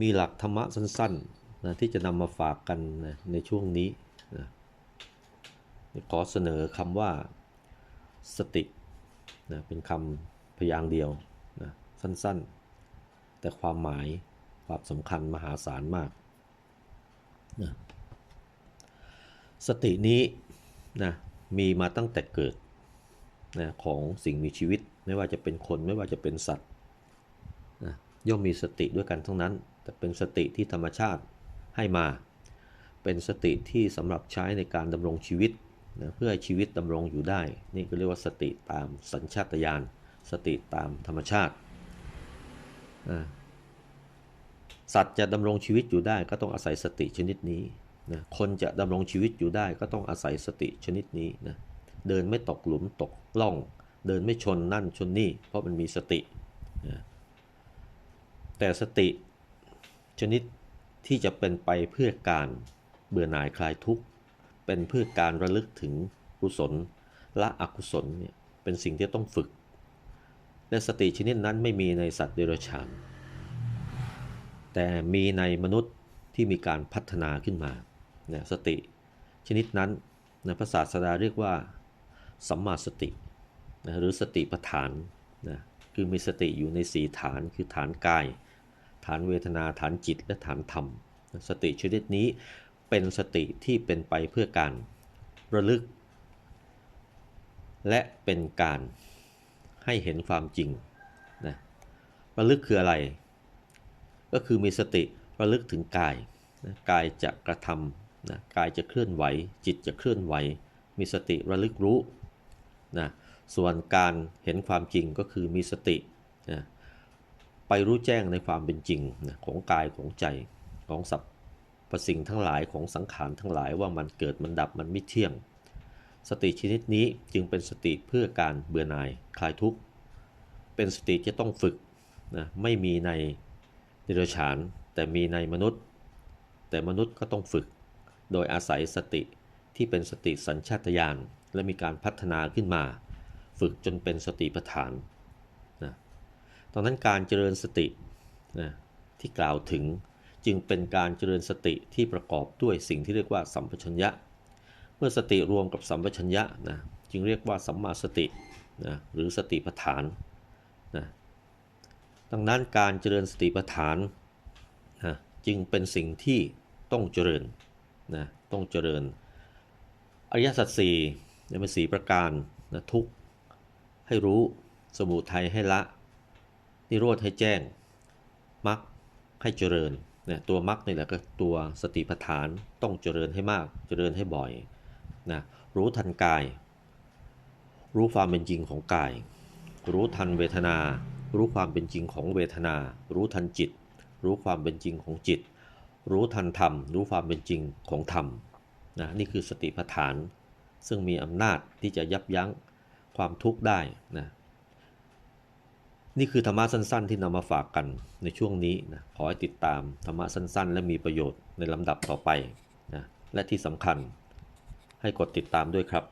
มีหลักธรรมะสั้นๆนะที่จะนำมาฝากกันนะในช่วงนี้นะขอเสนอคำว่าสตินะเป็นคำพยางค์เดียวนะสั้นๆ แต่ความหมายความสำคัญมหาศาลมากนะสตินี้นะมีมาตั้งแต่เกิดนะของสิ่งมีชีวิตไม่ว่าจะเป็นคนไม่ว่าจะเป็นสัตว์นะย่อมมีสติด้วยกันทั้งนั้น แต่เป็นสติที่ธรรมชาติให้มา เป็นสติที่สำหรับใช้ในการดำรงชีวิตนะเพื่อให้ชีวิตดำรงอยู่ได้ นี่ก็เรียกว่าสติตามสัญชาตญาณสติตามธรรมชาติ สัตว์จะดำรงชีวิตอยู่ได้ก็ต้องอาศัยสติชนิดนี้นะคนจะดำรงชีวิตอยู่ได้ก็ต้องอาศัยสติชนิดนี้นะเดินไม่ตกหลุมตกล่อง เดินไม่ชนนั่นชนนี่เพราะมันมีสตินะแต่สติ ชนิดที่จะเป็นไปเพื่อการเบื่อหน่ายคลายทุกข์ เป็นเพื่อการระลึกถึงกุศลละอกุศลเนี่ยเป็นสิ่งที่ต้องฝึก และสติชนิดนั้นไม่มีในสัตว์เดรัจฉาน แต่มีในมนุษย์ที่มีการพัฒนาขึ้นมาเนี่ยสติชนิดนั้นนะภาษาสดาเรียกว่าสัมมาสตินะหรือสติปัฏฐานนะคือมีสติอยู่ในสีฐานคือฐานกาย ฐานเวทนาฐานจิตและฐานธรรม สติชนิดนี้เป็นสติที่เป็นไปเพื่อการระลึก และเป็นการให้เห็นความจริงนะระลึกคืออะไร ก็คือมีสติระลึกถึงกายนะกายจะกระทำนะกายจะเคลื่อนไหว จิตจะเคลื่อนไหว มีสติระลึกรู้นะส่วนการเห็นความจริงก็คือมีสตินะ ไปรู้แจ้งในความเป็นจริงนะของกายของใจของสัพพสิ่งทั้งหลายของสังขารทั้งหลายว่ามันเกิดมันดับมันไม่เที่ยง สติชนิดนี้จึงเป็นสติเพื่อการเบื่อหน่ายคลายทุกข์เป็นสติที่ต้องฝึกนะไม่มีในเดรัจฉานแต่มีในมนุษย์ แต่มนุษย์ก็ต้องฝึก โดยอาศัยสติที่เป็นสติสัญชาตญาณและมีการพัฒนาขึ้นมา ฝึกจนเป็นสติปัฏฐาน ตอนนั้นการเจริญสตินะที่กล่าวถึงจึงเป็นการเจริญสติที่ประกอบด้วยสิ่งที่เรียกว่าสัมปชัญญะ เมื่อสติรวมกับสัมปชัญญะนะจึงเรียกว่าสัมมาสตินะหรือสติปัฏฐานนะดังนั้นการเจริญสติปัฏฐานนะจึงเป็นสิ่งที่ต้องเจริญนะต้องเจริญ อริยสัจสี่เนี่ยเป็นสีประการนะทุกให้รู้สมุทัยให้ละ นิโรธให้แจ้งมรรคให้เจริญเนี่ยตัวมรรคนี่แหละก็ตัวสติปัฏฐานต้องเจริญให้มากเจริญให้บ่อยนะรู้ทันกาย รู้ความเป็นจริงของกาย รู้ทันเวทนา รู้ความเป็นจริงของเวทนา รู้ทันจิต รู้ความเป็นจริงของจิต รู้ทันธรรม รู้ความเป็นจริงของธรรมนะนี่คือสติปัฏฐาน ซึ่งมีอำนาจที่จะยับยั้งความทุกข์ได้นะ นี่คือธรรมะสั้น ๆ ที่นำมาฝากกันในช่วงนี้นะขอให้ติดตามธรรมะสั้น ๆ และมีประโยชน์ในลำดับต่อไปนะและที่สำคัญให้กดติดตามด้วยครับ